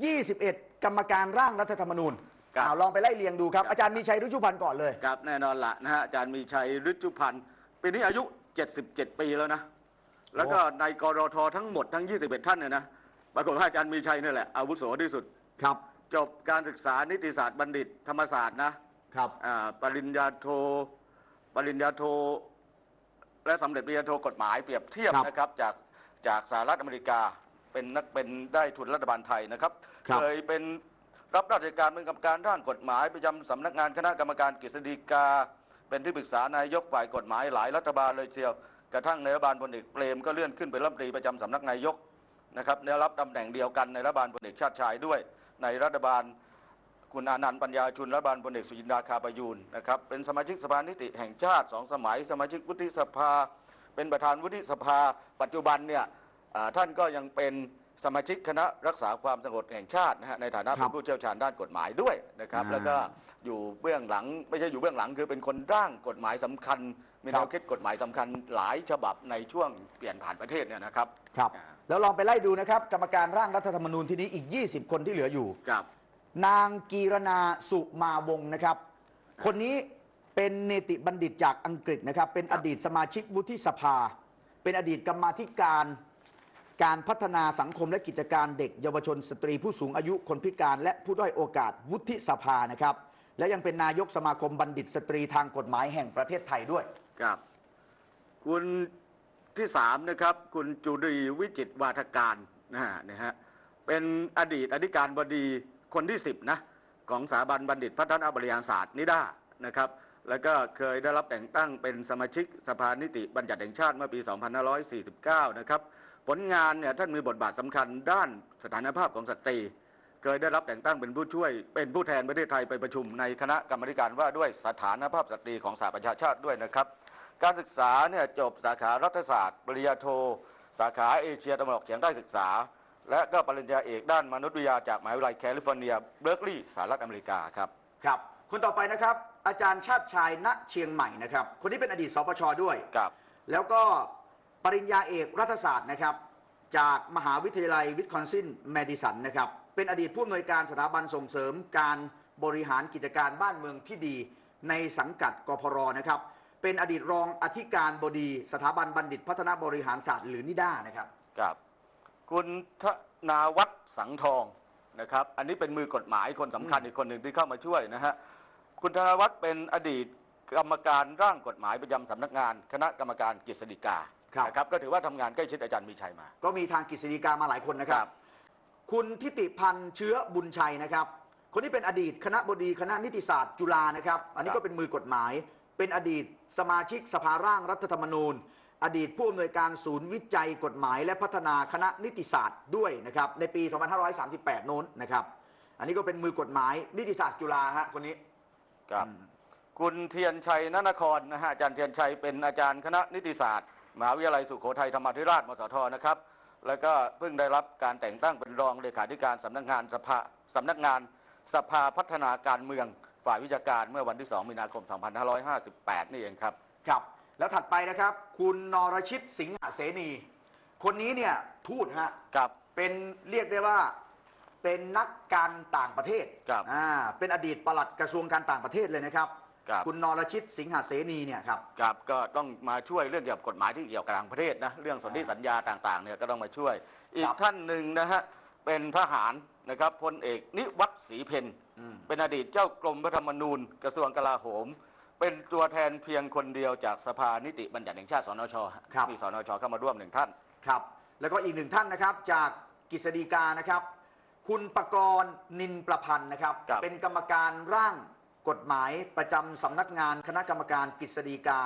21 กรรมการร่างรัฐธรรมนูญครับ เอาลองไปไล่เรียงดูครับครับอาจารย์มีชัยรุชุพันธ์ก่อนเลย ครับแน่นอนละนะฮะอาจารย์มีชัยฤทธุพันธ์ปีนี้อายุ 77 ปีแล้วนะ แล้วก็ในกรททั้งหมดทั้ง 21 ท่านเนี่ยนะปรากฏว่าอาจารย์มีชัยนี่แหละอาวุโสที่สุด ครับ จบการศึกษานิติศาสตร์บัณฑิตธรรมศาสตร์นะครับ อ่าปริญญาโท ปริญญาโท และสำเร็จปริญญาโทกฎหมายเปรียบเทียบครับ นะครับจากจากสหรัฐอเมริกา เป็นนักเป็นได้ทุนรัฐบาลไทยนะครับครับ เคยเป็นรับราชการเป็นกรรมการร่างกฎหมายประจำสำนักงานคณะกรรมการกฤษฎีกา เป็นที่ปรึกษานายกฝ่ายกฎหมายหลายรัฐบาลเลยเชียวกระทั่งในรัฐบาลพลเอกเปรมก็เลื่อนขึ้นเป็นรัฐมนตรีประจำสำนักนายกนะครับได้รับตำแหน่งเดียวกันในรัฐบาลพลเอกชาติชายด้วย ในรัฐบาลคุณอานันต์ปัญญาชุนรัฐบาลพลเอกสุจินดาคาประยูนนะครับเป็นสมาชิกสภานิติแห่งชาติสองสมัย สมาชิกวุฒิสภา เป็นประธานวุฒิสภา ปัจจุบันเนี่ยอ่า ท่านก็ยังเป็นสมาชิกคณะรักษาความสงบแห่งชาตินะฮะในฐานะครัเป็บนผู้เชี่ยวชาญด้านกฎหมายด้วยนะครับอ่าแล้วก็อยู่เบื้องหลังไม่ใช่อยู่เบื้องหลังคือเป็นคนร่างกฎหมายสำคัญ มีครัแนบวคิดกฎหมายสำคัญหลายฉบับในช่วงเปลี่ยนผ่านประเทศเนี่ยนะครับครับอ่าแล้วลองไปไล่ดูนะครับกรรมการร่างรัฐธรรมนูญที่นี้อีก 20 คนที่เหลืออยู่ครับนางกีรณาสุมาวงศ์นะครับ คนนี้เป็นเนติบัณฑิตจากอังกฤษนะครับ เป็นครัอบดีตสมาชิกวุฒิสภา เป็นอดีตกรรมาธิการ การพัฒนาสังคมและกิจการเด็ก เยาวชนสตรีผู้สูงอายุคนพิการ และผู้ด้อยโอกาสวุฒิสภานะครับ และยังเป็นนายกสมาคมบัณฑิตสตรีทางกฎหมายแห่งประเทศไทยด้วยครับ คุณที่สามนะครับ คุณจุรีวิจิตวาทการนะฮะนะฮะเป็นอดีตอธิการบดีคนที่สิบนะของสถาบันบัณฑิตพัฒนาบริหารศาสตร์นิด้านะครับ แล้วก็เคยได้รับแต่งตั้งเป็นสมาชิกสภานิติบัญญัติแห่งชาติเมื่อปี 2549 นะครับ ผลงานเนี่ยท่านมีบทบาทสำคัญด้านสถานภาพของสตรี เคยได้รับแต่งตั้งเป็นผู้ช่วย เป็นผู้แทนประเทศไทยไปประชุมในคณะกรรมาธิการว่าด้วยสถานภาพสตรีของสหประชาชาติด้วยนะครับ การศึกษาเนี่ยจบสาขารัฐศาสตร์ ปริญญาโท สาขาเอเชียตะวันออกเฉียงใต้ศึกษา และก็ปริญญาเอกด้านมนุษยวิทยาจากมหาวิทยาลัยแคลิฟอร์เนียเบิร์กลีย์สหรัฐอเมริกาครับครับคนต่อไปนะครับ อาจารย์ชาติชายณเชียงใหม่นะครับ คนนี้เป็นอดีตสปชด้วยครับแล้วก็ ปริญญาเอกรัฐศาสตร์นะครับจากมหาวิทยาลัยวิสคอนซินแมดิสันนะครับเป็นอดีตผู้อำนวยการสถาบันส่งเสริมการบริหารกิจการบ้านเมืองที่ดีในสังกัดกพรนะครับเป็นอดีตรองอธิการบดีสถาบันบัณฑิตพัฒนาบริหารศาสตร์หรือนิด้านะครับครับคุณธนาวัฒน์สังทองนะครับอันนี้เป็นมือกฎหมายคนสำคัญอืมอีกคนหนึ่งที่เข้ามาช่วยนะฮะคุณธนาวัฒน์เป็นอดีตกรรมการร่างกฎหมายประจำสำนักงาน คณะกรรมการกฤษฎีกา ครับ นะครับก็ถือว่าทำงานใกล้ชิดอาจารย์มีชัยมา ก็มีทางกฤษฎีกามาหลายคนนะครับ คุณทิติพันธ์เชื้อบุญชัยนะครับ คนนี้เป็นอดีตคณะบดีคณะนิติศาสตร์จุฬานะครับ อันนี้ครับก็เป็นมือกฎหมาย เป็นอดีตสมาชิกสภาร่างรัฐธรรมนูญ อดีตผู้อำนวยการศูนย์วิจัยกฎหมาย และพัฒนาคณะนิติศาสตร์ด้วยนะครับ ในปี 2538 โน้นนะครับ อันนี้ก็เป็นมือกฎหมายนิติศาสตร์จุฬาฮะคนนี้ครับ อืม คุณเทียนชัยนนครนะฮะอาจารย์เทียนชัยเป็นอาจารย์คณะนิติศาสตร์ มหาวิทยาลัยสุโขทัยธรรมาธิราชมสทนะครับ แล้วก็เพิ่งได้รับการแต่งตั้งเป็นรองเลขาธิการสำนักงานสภาสำนักงานสภาพัฒนาการเมืองฝ่ายวิชาการเมื่อวันที่ 2 มีนาคม 2558 นี่เองครับ ครับ แล้วถัดไปนะครับ คุณนรชิตสิงหเสนี คนนี้เนี่ยทูตฮะครับเป็นเรียกได้ว่าเป็นนักการต่างประเทศครับอ่าเป็นอดีตปลัดกระทรวงการต่างประเทศเลยนะครับ ครับคุณนรชิตสิงหเสนีเนี่ยครับ ครับก็ต้องมาช่วยเรื่องเกี่ยวกับกฎหมายที่เกี่ยวกับต่างประเทศนะเรื่องสนธิสัญญาต่างๆเนี่ยก็ต้องมาช่วย อีกท่านหนึ่งนะฮะเป็นทหารนะครับพลเอกนิวัฒน์ศรีเพนอืมเป็นอดีตเจ้ากรมพระธรรมนูญ กระทรวงกลาโหม เป็นตัวแทนเพียงคนเดียวจากสภานิติบัญญัติแห่งชาติสนชครับมีสนชเข้ามาร่วมหนึ่งท่านครับ แล้วก็อีกหนึ่งท่านนะครับ จากกฤษฎีกานะครับ คุณประกรณ์นินประพันธ์นะครับครับเป็นกรรมการร่าง กฎหมายประจำสำนักงานคณะกรรมการกฤษฎีกา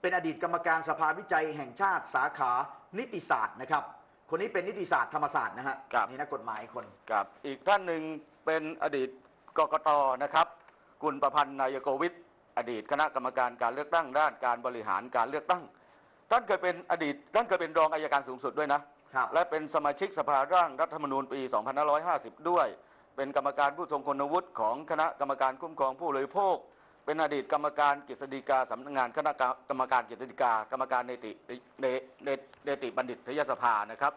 เป็นอดีตกรรมการสภาวิจัยแห่งชาติสาขานิติศาสตร์นะครับ คนนี้เป็นนิติศาสตร์ธรรมศาสตร์นะฮะครับ นี่นักกฎหมายคนกับอีกท่านหนึ่งเป็นอดีตกกตนะครับคุณประพันธ์นายโกวิทย์อดีตคณะกรรมการการเลือกตั้งด้านการบริหารการเลือกตั้ง ท่านเคยเป็นอดีตท่านเคยเป็นรองอายการสูงสุดด้วยนะ ครับและเป็นสมาชิกสภาร่างรัฐธรรมนูญปี 2550 ด้วย เป็นกรรมการผู้ทรงคุณวุฒิของคณะกรรมการคุ้มครองผู้บริโภค เป็นอดีตกรรมการกฤษฎีกาสำนักงานคณะกรรมการกฤษฎีกากรรมการเนติเนเนเนติบัณฑิตยสภานะครับ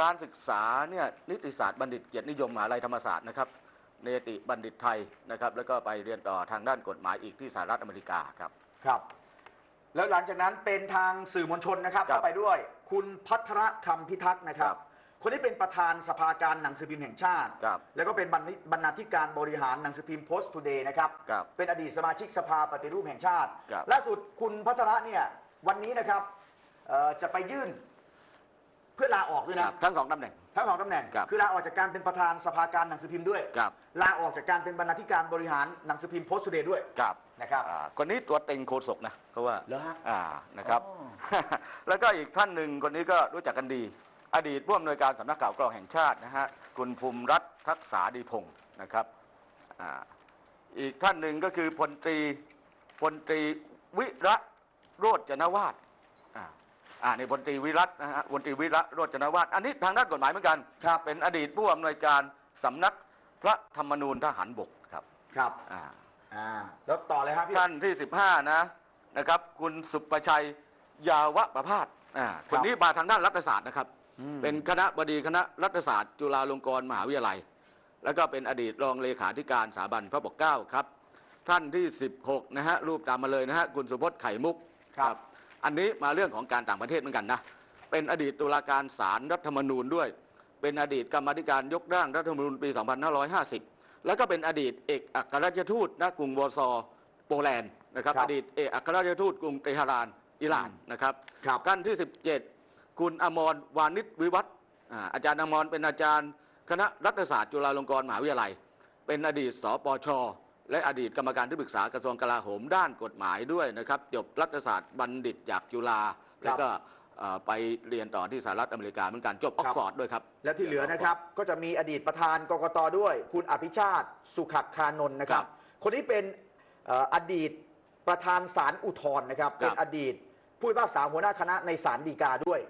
การศึกษาเนี่ยนิติศาสตร์บัณฑิตเกียรตินิยมมหาลัยธรรมศาสตร์นะครับเนติบัณฑิตไทยนะครับแล้วก็ไปเรียนต่อทางด้านกฎหมายอีกที่สหรัฐอเมริกาครับครับแล้วหลังจากนั้นเป็นทางสื่อมวลชนนะครับครับเข้าไปด้วย คุณพัทรคำพิทักษ์นะครับ ครับคนนี้เป็นประธานสภาการหนังสือพิมพ์แห่งชาติ ครับแล้วก็เป็นบรรณิบรรณาธิการบริหารหนังสือพิมพ์ Post Today นะครับ ครับเป็นอดีตสมาชิกสภาปฏิรูปแห่งชาติ ครับ ล่าสุดคุณพัทระเนี่ยวันนี้นะครับเอ่อจะไปยื่นเพื่อลาออกด้วยคนะ รับทั้งสองตำแหน่ง ทั้งสองตำแหน่งครับคือลาออกจากการเป็นประธานสภาการหนังสือพิมพ์ด้วย ครับลาออกจากการเป็นบรรณาธิการบริหารหนังสือพิมพ์ Post Today ด้วยครับนะครับ อ่าคนนี้ตัวเต็งโคศกนะเขาว่าเหรอฮะอ่านะครับ อ๋อ แล้วก็อีกท่านหนึ่งคนนี้ก็รู้จักกันดี อดีตผู้อำนวยการสำนักข่าวกรองแห่งชาตินะฮะคุณภูมิรัฐทักษาดีพงศ์นะครับอ่าอีกท่านหนึ่งก็คือพลตรีพลตรีวิระโรจนวาดอ่าอ่านี่พลตรีวิรัตนะฮะพลตรีวิระโรจนวาดอันนี้ทางด้านกฎหมายเหมือนกันครับเป็นอดีตผู้อำนวยการสำนักพระธรรมนูญทหารบกครับครับอ่าอ่าแล้วต่อเลยครับพี่ท่านที่สิบห้านะนะครับ คุณสุประชัยยาวะประพาสอ่าคนนี้มาทางด้านรัฐศาสตร์นะครับอืม เป็นคณะบดีคณะรัฐศาสตร์ จุฬาลงกรณ์มหาวิทยาลัย แล้วก็เป็นอดีตรองเลขาธิการสถาบันพระปกเกล้าครับ ท่านที่ 16 นะฮะ รูปตามมาเลยนะฮะคุณสุพจน์ไข่มุกครับ อันนี้มาเรื่องของการต่างประเทศเหมือนกันนะ เป็นอดีตตุลาการศาลรัฐธรรมนูญด้วย เป็นอดีตกรรมาธิการยกร่างรัฐธรรมนูญปี 2550 แล้วก็เป็นอดีตเอกอัครราชทูตณกรุงวอร์ซอว์โปแลนด์นะครับครับ อดีตเอกอัครราชทูตกรุงเตหะรานอิหร่านนะครับครับท่านที่ 17 คุณอมรวานิชวิวัฒน์อ่าอาจารย์อมรเป็นอาจารย์ คณะรัฐศาสตร์จุฬาลงกรณ์มหาวิทยาลัย เป็นอดีตสปชและอดีตกรรมการที่ปรึกษากระทรวงกลาโหมด้านกฎหมายด้วยนะครับ จบรัฐศาสตร์บัณฑิตจากจุฬาแล้วก็เอ่อไปเรียนต่อที่สหรัฐอเมริกาเหมือนกันจบออกฟอร์ดด้วยครับ และที่เหลือนะครับ ก็จะมีอดีตประธานกกตด้วย คุณอภิชาติสุขคานนท์นะครับครับคนนี้เป็นเอ่ออดีตประธานศาลอุทธรณ์นะครับครับ เป็นอดีตผู้พิพากษาหัวหน้าคณะในศาลฎีกาด้วย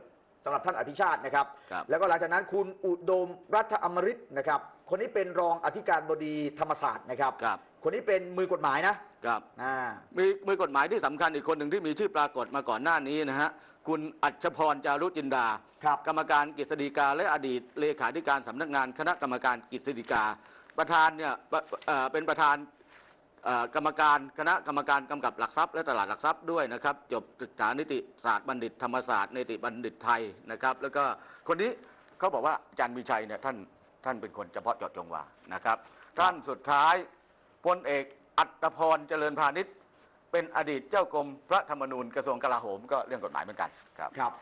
สำหรับท่านอภิชาตินะครับ ครับแล้วก็หลังจากนั้นคุณอุดมรัฐอมริตนะครับ คนนี้เป็นรองอธิการบดีธรรมศาสตร์นะครับ ครับ คนนี้เป็นมือกฎหมายนะครับ อ่า มีมือกฎหมายที่สำคัญอีกคนหนึ่งที่มีชื่อปรากฏมาก่อนหน้านี้นะฮะ คุณอัชพรจารุจินดา ครับ กรรมการกฤษฎีกา และอดีตเลขาธิการสำนักงานคณะกรรมการกฤษฎีกา ประธานเนี่ยปะเอ่อเป็นประธานเอ่อ กรรมการคณะกรรมการกำกับหลักทรัพย์และตลาดหลักทรัพย์ด้วยนะครับ จบศึกษานิติศาสตร์บัณฑิตธรรมศาสตร์นิติบัณฑิตไทยนะครับ แล้วก็คนนี้เขาบอกว่าอาจารย์มีชัยเนี่ยท่านท่านเป็นคนเฉพาะเจาะจงว่านะครับ ท่านสุดท้ายพลเอกอัตพรเจริญพาณิชย์เป็นอดีตเจ้ากรมพระธรรมนูญกระทรวงกลาโหมก็เรื่องกฎหมายเหมือนกันครับครับ